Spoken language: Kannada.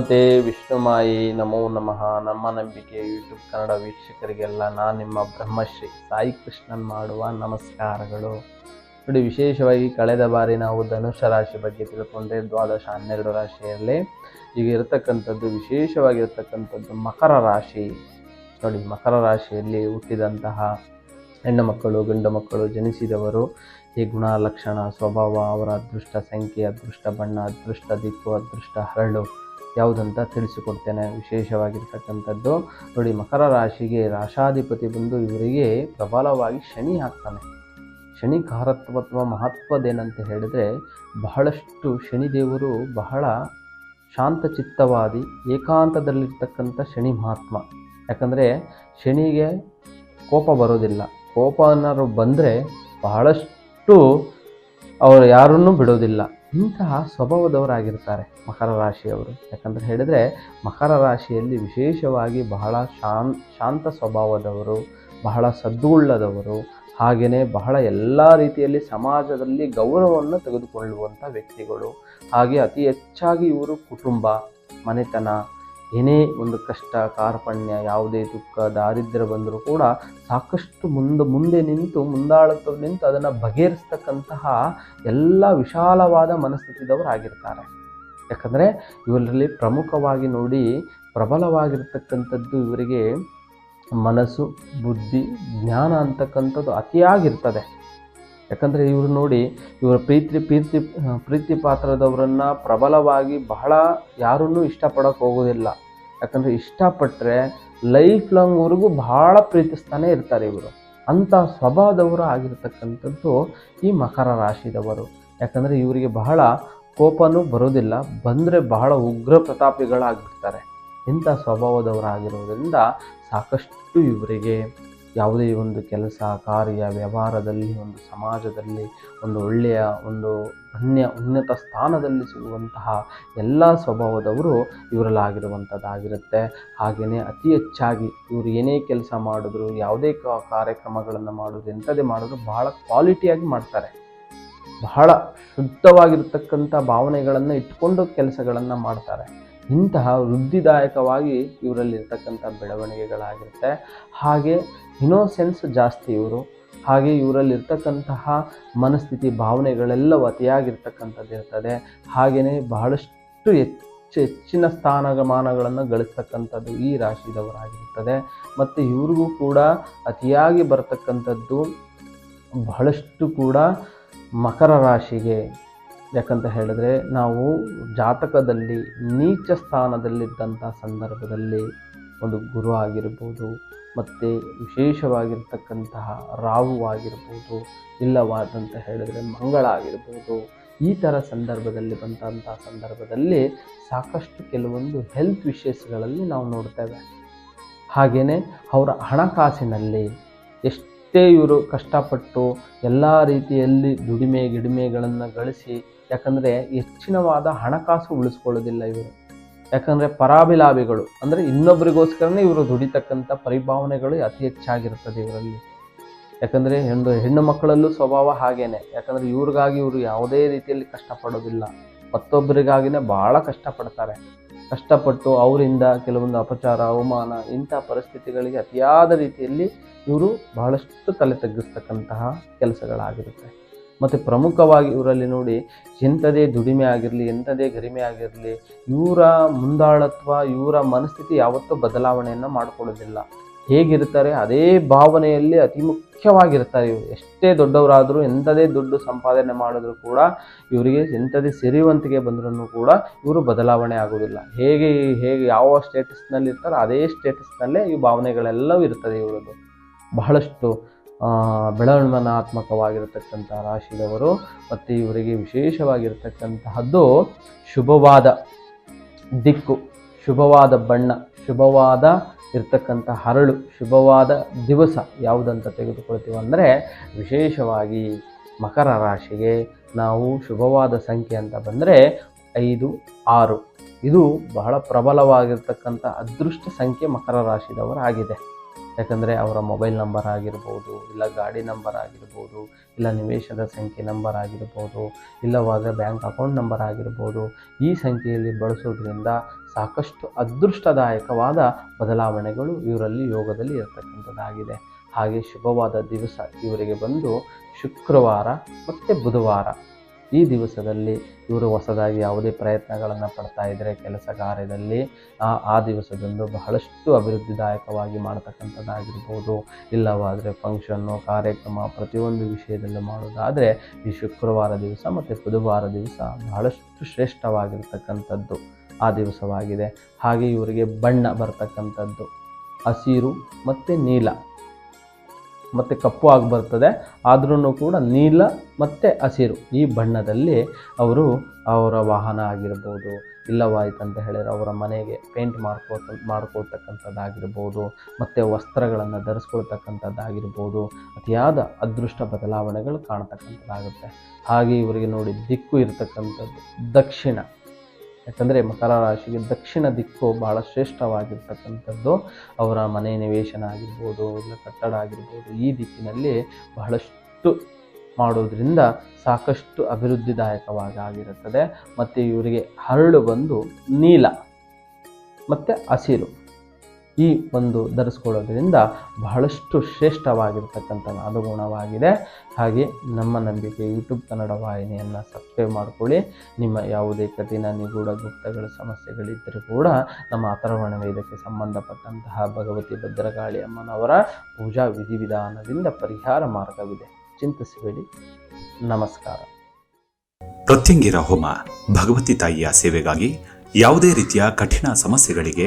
ಭಗವತೆ ವಿಷ್ಣುಮಾಯಿ ನಮೋ ನಮಃ. ನಮ್ಮ ನಂಬಿಕೆ ಯೂಟ್ಯೂಬ್ ಕನ್ನಡ ವೀಕ್ಷಕರಿಗೆಲ್ಲ ನಾನು ನಿಮ್ಮ ಬ್ರಹ್ಮಶ್ರೀ ಸಾಯಿ ಕೃಷ್ಣನ್ ಮಾಡುವ ನಮಸ್ಕಾರಗಳು. ನೋಡಿ, ವಿಶೇಷವಾಗಿ ಕಳೆದ ಬಾರಿ ನಾವು ಧನುಷ ರಾಶಿ ಬಗ್ಗೆ ತಿಳ್ಕೊಂಡೆ, ದ್ವಾದಶ ಹನ್ನೆರಡು ರಾಶಿಯಲ್ಲಿ. ಈಗ ಇರತಕ್ಕಂಥದ್ದು ವಿಶೇಷವಾಗಿರ್ತಕ್ಕಂಥದ್ದು ಮಕರ ರಾಶಿ. ನೋಡಿ, ಮಕರ ರಾಶಿಯಲ್ಲಿ ಹುಟ್ಟಿದಂತಹ ಹೆಣ್ಣು ಮಕ್ಕಳು, ಗಂಡು ಮಕ್ಕಳು ಜನಿಸಿದವರು, ಈ ಗುಣ, ಲಕ್ಷಣ, ಸ್ವಭಾವ, ಅವರ ಅದೃಷ್ಟ, ಸಂಖ್ಯೆ, ಅದೃಷ್ಟ, ಬಣ್ಣ, ಅದೃಷ್ಟ, ದಿಕ್ಕು, ಅದೃಷ್ಟ, ಹರಳು. ಯಾವುದಂತ ತಿಳಿಸಿಕೊಡ್ತೇನೆ. ವಿಶೇಷವಾಗಿರ್ತಕ್ಕಂಥದ್ದು, ನೋಡಿ, ಮಕರ ರಾಶಿಗೆ ರಾಶಾಧಿಪತಿ ಬಂದು ಇವರಿಗೆ ಪ್ರಬಲವಾಗಿ ಶನಿ ಹಾಕ್ತಾನೆ. ಶನಿ ಕಾರತ್ವತ್ವ ಮಹತ್ವದೇನಂತ ಹೇಳಿದರೆ, ಬಹಳಷ್ಟು ಶನಿದೇವರು ಬಹಳ ಶಾಂತಚಿತ್ತವಾದಿ ಏಕಾಂತದಲ್ಲಿರ್ತಕ್ಕಂಥ ಶನಿ ಮಹಾತ್ಮ. ಯಾಕಂದರೆ, ಶನಿಗೆ ಕೋಪ ಬರೋದಿಲ್ಲ. ಕೋಪ ಅನ್ನೋರು ಬಂದರೆ ಬಹಳಷ್ಟು ಅವರು ಯಾರನ್ನೂ ಬಿಡೋದಿಲ್ಲ. ಇಂತಹ ಸ್ವಭಾವದವರಾಗಿರ್ತಾರೆ ಮಕರ ರಾಶಿಯವರು. ಯಾಕಂದರೆ ಹೇಳಿದರೆ ಮಕರ ರಾಶಿಯಲ್ಲಿ ವಿಶೇಷವಾಗಿ ಬಹಳ ಶಾನ್ ಶಾಂತ ಸ್ವಭಾವದವರು, ಬಹಳ ಸದ್ದುಳ್ಳದವರು ಹಾಗೆಯೇ ಬಹಳ ಎಲ್ಲ ರೀತಿಯಲ್ಲಿ ಸಮಾಜದಲ್ಲಿ ಗೌರವವನ್ನು ತೆಗೆದುಕೊಳ್ಳುವಂಥ ವ್ಯಕ್ತಿಗಳು. ಹಾಗೆ ಅತಿ ಹೆಚ್ಚಾಗಿ ಇವರು ಕುಟುಂಬ, ಮನೆತನ ಏನೇ ಒಂದು ಕಷ್ಟ, ಕಾರ್ಪಣ್ಯ, ಯಾವುದೇ ದುಃಖ ದಾರಿದ್ರ್ಯ ಬಂದರೂ ಕೂಡ ಸಾಕಷ್ಟು ಮುಂದೆ ಮುಂದೆ ನಿಂತು, ಮುಂದಾಳತ್ವ ನಿಂತು ಅದನ್ನು ಬಗೆಹರಿಸ್ತಕ್ಕಂತಹ ಎಲ್ಲ ವಿಶಾಲವಾದ ಮನಸ್ಥಿತಿದವರಾಗಿರ್ತಾರೆ ಯಾಕಂದರೆ ಇವರಲ್ಲಿ ಪ್ರಮುಖವಾಗಿ ನೋಡಿ ಪ್ರಬಲವಾಗಿರ್ತಕ್ಕಂಥದ್ದು ಇವರಿಗೆ ಮನಸ್ಸು, ಬುದ್ಧಿ, ಜ್ಞಾನ ಅಂತಕ್ಕಂಥದ್ದು ಅತಿಯಾಗಿರ್ತದೆ. ಯಾಕಂದರೆ ಇವರು ನೋಡಿ, ಇವರ ಪ್ರೀತಿ ಪ್ರೀತಿ ಪ್ರೀತಿ ಪಾತ್ರದವರನ್ನು ಪ್ರಬಲವಾಗಿ ಬಹಳ ಯಾರನ್ನೂ ಇಷ್ಟಪಡೋಕೆ ಹೋಗೋದಿಲ್ಲ. ಯಾಕಂದರೆ ಇಷ್ಟಪಟ್ಟರೆ ಲೈಫ್ ಲಾಂಗ್ವರೆಗೂ ಬಹಳ ಪ್ರೀತಿಸ್ತಾನೆ ಇರ್ತಾರೆ ಇವರು. ಅಂಥ ಸ್ವಭಾವದವರು ಆಗಿರ್ತಕ್ಕಂಥದ್ದು ಈ ಮಕರ ರಾಶಿದವರು. ಯಾಕಂದರೆ ಇವರಿಗೆ ಬಹಳ ಕೋಪನೂ ಬರೋದಿಲ್ಲ, ಬಂದರೆ ಬಹಳ ಉಗ್ರ ಪ್ರತಾಪಿಗಳಾಗಿರ್ತಾರೆ. ಇಂಥ ಸ್ವಭಾವದವರಾಗಿರೋದ್ರಿಂದ ಸಾಕಷ್ಟು ಇವರಿಗೆ ಯಾವುದೇ ಒಂದು ಕೆಲಸ, ಕಾರ್ಯ, ವ್ಯವಹಾರದಲ್ಲಿ, ಒಂದು ಸಮಾಜದಲ್ಲಿ, ಒಂದು ಒಳ್ಳೆಯ, ಒಂದು ಅನ್ಯ, ಉನ್ನತ ಸ್ಥಾನದಲ್ಲಿ ಸಿಗುವಂತಹ ಎಲ್ಲ ಸ್ವಭಾವದವರು ಇವರಲ್ಲಾಗಿರುವಂಥದ್ದಾಗಿರುತ್ತೆ. ಹಾಗೆಯೇ ಅತಿ ಹೆಚ್ಚಾಗಿ ಇವರು ಏನೇ ಕೆಲಸ ಮಾಡಿದ್ರು, ಯಾವುದೇ ಕಾರ್ಯಕ್ರಮಗಳನ್ನು ಮಾಡೋದು ಎಂಥದೇ ಮಾಡಿದ್ರು, ಬಹಳ ಕ್ವಾಲಿಟಿಯಾಗಿ ಮಾಡ್ತಾರೆ. ಬಹಳ ಶುದ್ಧವಾಗಿರ್ತಕ್ಕಂಥ ಭಾವನೆಗಳನ್ನು ಇಟ್ಕೊಂಡು ಕೆಲಸಗಳನ್ನು ಮಾಡ್ತಾರೆ. ಇಂತಹ ವೃದ್ಧಿದಾಯಕವಾಗಿ ಇವರಲ್ಲಿರ್ತಕ್ಕಂಥ ಬೆಳವಣಿಗೆಗಳಾಗಿರುತ್ತೆ. ಹಾಗೆ ಇನೋಸೆನ್ಸ್ ಜಾಸ್ತಿ ಇವರು. ಹಾಗೆ ಇವರಲ್ಲಿರ್ತಕ್ಕಂತಹ ಮನಸ್ಥಿತಿ, ಭಾವನೆಗಳೆಲ್ಲವೂ ಅತಿಯಾಗಿರ್ತಕ್ಕಂಥದ್ದು ಇರ್ತದೆ. ಹಾಗೆಯೇ ಬಹಳಷ್ಟು ಹೆಚ್ಚು ಹೆಚ್ಚಿನ ಸ್ಥಾನಮಾನಗಳನ್ನು ಗಳಿಸ್ತಕ್ಕಂಥದ್ದು ಈ ರಾಶಿದವರಾಗಿರ್ತದೆ. ಮತ್ತು ಇವ್ರಿಗೂ ಕೂಡ ಅತಿಯಾಗಿ ಬರತಕ್ಕಂಥದ್ದು ಬಹಳಷ್ಟು ಕೂಡ ಮಕರ ರಾಶಿಗೆ. ಯಾಕಂತ ಹೇಳಿದ್ರೆ ನಾವು ಜಾತಕದಲ್ಲಿ ನೀಚ ಸ್ಥಾನದಲ್ಲಿದ್ದಂಥ ಸಂದರ್ಭದಲ್ಲಿ ಒಂದು ಗುರು ಆಗಿರ್ಬೋದು ಮತ್ತು ವಿಶೇಷವಾಗಿರ್ತಕ್ಕಂತಹ ರಾವು ಆಗಿರ್ಬೋದು, ಇಲ್ಲವಾದಂತ ಹೇಳಿದರೆ ಮಂಗಳ ಆಗಿರ್ಬೋದು, ಈ ಥರ ಸಂದರ್ಭದಲ್ಲಿ ಬಂದಂಥ ಸಂದರ್ಭದಲ್ಲಿ ಸಾಕಷ್ಟು ಕೆಲವೊಂದು ಹೆಲ್ತ್ ವಿಷಯಸ್ಗಳಲ್ಲಿ ನಾವು ನೋಡ್ತೇವೆ. ಹಾಗೆಯೇ ಅವರ ಹಣಕಾಸಿನಲ್ಲಿ ಎಷ್ಟೇ ಇವರು ಕಷ್ಟಪಟ್ಟು ಎಲ್ಲ ರೀತಿಯಲ್ಲಿ ದುಡಿಮೆ ಗಿಡಿಮೆಗಳನ್ನು ಗಳಿಸಿ, ಯಾಕಂದರೆ ಹೆಚ್ಚಿನವಾದ ಹಣಕಾಸು ಉಳಿಸ್ಕೊಳ್ಳೋದಿಲ್ಲ ಇವರು. ಯಾಕಂದರೆ ಪರಾಭಿಲಾಭಿಗಳು, ಅಂದರೆ ಇನ್ನೊಬ್ಬರಿಗೋಸ್ಕರನೇ ಇವರು ದುಡಿತಕ್ಕಂಥ ಪರಿಭಾವನೆಗಳು ಅತಿ ಹೆಚ್ಚಾಗಿರ್ತದೆ ಇವರಲ್ಲಿ. ಯಾಕಂದರೆ ಹೆಣ್ಣು ಹೆಣ್ಣು ಮಕ್ಕಳಲ್ಲೂ ಸ್ವಭಾವ ಹಾಗೇನೆ. ಯಾಕಂದರೆ ಇವ್ರಿಗಾಗಿ ಇವರು ಯಾವುದೇ ರೀತಿಯಲ್ಲಿ ಕಷ್ಟಪಡೋದಿಲ್ಲ. ಮತ್ತೊಬ್ಬರಿಗಾಗಿನೇ ಭಾಳ ಕಷ್ಟಪಡ್ತಾರೆ. ಕಷ್ಟಪಟ್ಟು ಅವರಿಂದ ಕೆಲವೊಂದು ಅಪಚಾರ, ಅವಮಾನ, ಇಂಥ ಪರಿಸ್ಥಿತಿಗಳಿಗೆ ಅತಿಯಾದ ರೀತಿಯಲ್ಲಿ ಇವರು ಬಹಳಷ್ಟು ತಲೆ ತಗ್ಗಿಸ್ತಕ್ಕಂತಹ ಕೆಲಸಗಳಾಗಿರುತ್ತೆ. ಮತ್ತು ಪ್ರಮುಖವಾಗಿ ಇವರಲ್ಲಿ ನೋಡಿ ಎಂಥದೇ ದುಡಿಮೆ ಆಗಿರಲಿ, ಎಂಥದೇ ಗರಿಮೆ ಆಗಿರಲಿ, ಇವರ ಮುಂದಾಳತ್ವ, ಇವರ ಮನಸ್ಥಿತಿ ಯಾವತ್ತೂ ಬದಲಾವಣೆಯನ್ನು ಮಾಡಿಕೊಳ್ಳೋದಿಲ್ಲ. ಹೇಗಿರ್ತಾರೆ ಅದೇ ಭಾವನೆಯಲ್ಲಿ ಅತಿ ಮುಖ್ಯವಾಗಿರ್ತಾರೆ ಇವರು. ಎಷ್ಟೇ ದೊಡ್ಡವರಾದರೂ, ಎಂಥದೇ ದುಡ್ಡು ಸಂಪಾದನೆ ಮಾಡಿದ್ರು ಕೂಡ ಇವರಿಗೆ ಎಂಥದೇ ಸಿರಿವಂತಿಗೆ ಬಂದ್ರೂ ಕೂಡ ಇವರು ಬದಲಾವಣೆ ಆಗೋದಿಲ್ಲ. ಹೇಗೆ ಹೇಗೆ ಯಾವ ಸ್ಟೇಟಸ್ನಲ್ಲಿ ಇರ್ತಾರೋ ಅದೇ ಸ್ಟೇಟಸ್ನಲ್ಲೇ ಈ ಭಾವನೆಗಳೆಲ್ಲವೂ ಇರ್ತದೆ ಇವರದ್ದು. ಬಹಳಷ್ಟು ರಾಶಿಯವರು ರಾಶಿದವರು ಮತ್ತು ಇವರಿಗೆ ವಿಶೇಷವಾಗಿರತಕ್ಕಂತಹದ್ದು ಶುಭವಾದ ದಿಕ್ಕು, ಶುಭವಾದ ಬಣ್ಣ, ಶುಭವಾದ ಇರ್ತಕ್ಕಂಥ ಹರಳು, ಶುಭವಾದ ದಿವಸ ಯಾವುದಂತ ತೆಗೆದುಕೊಳ್ತೀವಿ ಅಂದರೆ ವಿಶೇಷವಾಗಿ ಮಕರ ರಾಶಿಗೆ ನಾವು ಶುಭವಾದ ಸಂಖ್ಯೆ ಅಂತ ಬಂದರೆ ಐದು, ಆರು. ಇದು ಬಹಳ ಪ್ರಬಲವಾಗಿರ್ತಕ್ಕಂಥ ಅದೃಷ್ಟ ಸಂಖ್ಯೆ ಮಕರ ರಾಶಿದವರಾಗಿದೆ. ಯಾಕಂದರೆ ಅವರ ಮೊಬೈಲ್ ನಂಬರ್ ಆಗಿರ್ಬೋದು, ಇಲ್ಲ ಗಾಡಿ ನಂಬರ್ ಆಗಿರ್ಬೋದು, ಇಲ್ಲ ನಿವೇಶನದ ಸಂಖ್ಯೆ ನಂಬರ್ ಆಗಿರ್ಬೋದು ಇಲ್ಲವಾದರೆ ಬ್ಯಾಂಕ್ ಅಕೌಂಟ್ ನಂಬರ್ ಆಗಿರ್ಬೋದು, ಈ ಸಂಖ್ಯೆಯಲ್ಲಿ ಬಳಸೋದ್ರಿಂದ ಸಾಕಷ್ಟು ಅದೃಷ್ಟದಾಯಕವಾದ ಬದಲಾವಣೆಗಳು ಇವರಲ್ಲಿ ಯೋಗದಲ್ಲಿ ಇರತಕ್ಕಂಥದ್ದಾಗಿದೆ. ಹಾಗೆ ಶುಭವಾದ ದಿವಸ ಇವರಿಗೆ ಬಂದು ಶುಕ್ರವಾರ ಮತ್ತು ಬುಧವಾರ. ಈ ದಿವಸದಲ್ಲಿ ಇವರು ಹೊಸದಾಗಿ ಯಾವುದೇ ಪ್ರಯತ್ನಗಳನ್ನು ಪಡ್ತಾ ಇದ್ದರೆ ಕೆಲಸ ಕಾರ್ಯದಲ್ಲಿ, ಆ ಆ ದಿವಸದಂದು ಬಹಳಷ್ಟು ಅಭಿವೃದ್ಧಿದಾಯಕವಾಗಿ ಮಾಡ್ತಕ್ಕಂಥದ್ದಾಗಿರ್ಬೋದು. ಇಲ್ಲವಾದರೆ ಫಂಕ್ಷನ್ನು, ಕಾರ್ಯಕ್ರಮ, ಪ್ರತಿಯೊಂದು ವಿಷಯದಲ್ಲೂ ಮಾಡೋದಾದರೆ ಈ ಶುಕ್ರವಾರ ದಿವಸ ಮತ್ತು ಬುಧವಾರ ದಿವಸ ಬಹಳಷ್ಟು ಶ್ರೇಷ್ಠವಾಗಿರ್ತಕ್ಕಂಥದ್ದು ಆ ದಿವಸವಾಗಿದೆ. ಹಾಗೆ ಇವರಿಗೆ ಬಣ್ಣ ಬರ್ತಕ್ಕಂಥದ್ದು. ಹಸಿರು ಮತ್ತು ನೀಲ. ಮತ್ತು ಕಪ್ಪು ಆಗಿ ಬರ್ತದೆ. ಆದ್ರೂ ಕೂಡ ನೀಲ ಮತ್ತು ಹಸಿರು ಈ ಬಣ್ಣದಲ್ಲಿ ಅವರು ಅವರ ವಾಹನ ಆಗಿರ್ಬೋದು ಇಲ್ಲವಾಯ್ತಂತ ಹೇಳಿದ್ರೆ ಅವರ ಮನೆಗೆ ಪೇಂಟ್ ಮಾಡ್ಕೋತ, ಮಾಡ್ಕೊಳ್ತಕ್ಕಂಥದ್ದಾಗಿರ್ಬೋದು, ಮತ್ತು ವಸ್ತ್ರಗಳನ್ನು ಧರಿಸ್ಕೊಳ್ತಕ್ಕಂಥದ್ದಾಗಿರ್ಬೋದು, ಅತಿಯಾದ ಅದೃಷ್ಟ ಬದಲಾವಣೆಗಳು ಕಾಣ್ತಕ್ಕಂಥದ್ದಾಗುತ್ತೆ. ಹಾಗೆ ಇವರಿಗೆ ನೋಡಿ ದಿಕ್ಕು ಇರತಕ್ಕಂಥದ್ದು ದಕ್ಷಿಣ. ಯಾಕಂದರೆ ಮಕರ ರಾಶಿಗೆ ದಕ್ಷಿಣ ದಿಕ್ಕು ಭಾಳ ಶ್ರೇಷ್ಠವಾಗಿರ್ತಕ್ಕಂಥದ್ದು. ಅವರ ಮನೆ ನಿವೇಶನ ಆಗಿರ್ಬೋದು, ಇಲ್ಲ ಕಟ್ಟಡ ಆಗಿರ್ಬೋದು, ಈ ದಿಕ್ಕಿನಲ್ಲಿ ಬಹಳಷ್ಟು ಮಾಡೋದ್ರಿಂದ ಸಾಕಷ್ಟು ಅಭಿವೃದ್ಧಿದಾಯಕವಾಗಿ ಆಗಿರುತ್ತದೆ. ಮತ್ತು ಇವರಿಗೆ ಹರಳು ಬಂದು ನೀಲ, ಮತ್ತು ಹಸಿರು. ಈ ಒಂದು ಧರಿಸ್ಕೊಳ್ಳೋದ್ರಿಂದ ಬಹಳಷ್ಟು ಶ್ರೇಷ್ಠವಾಗಿರ್ತಕ್ಕಂಥ ಅನುಗುಣವಾಗಿದೆ ಹಾಗೆ ನಮ್ಮ ನಂಬಿಕೆ ಯೂಟ್ಯೂಬ್ ಕನ್ನಡ ವಾಹಿನಿಯನ್ನು ಸಬ್ಸ್ಕ್ರೈಬ್ ಮಾಡಿಕೊಳ್ಳಿ. ನಿಮ್ಮ ಯಾವುದೇ ಕಠಿಣ, ನಿಗೂಢ ಗುಪ್ತಗಳ ಸಮಸ್ಯೆಗಳಿದ್ದರೂ ಕೂಡ ನಮ್ಮ ಅಥರ್ವಣ ವೇದಕ್ಕೆ ಸಂಬಂಧಪಟ್ಟಂತಹ ಭಗವತಿ ಭದ್ರಕಾಳಿ ಅಮ್ಮನವರ ಪೂಜಾ ವಿಧಿವಿಧಾನದಿಂದ ಪರಿಹಾರ ಮಾರ್ಗವಿದೆ. ಚಿಂತಿಸಬೇಡಿ. ನಮಸ್ಕಾರ. ಪ್ರತ್ಯಂಗಿರ ಹೋಮ ಭಗವತಿ ತಾಯಿಯ ಸೇವೆಗಾಗಿ ಯಾವುದೇ ರೀತಿಯ ಕಠಿಣ ಸಮಸ್ಯೆಗಳಿಗೆ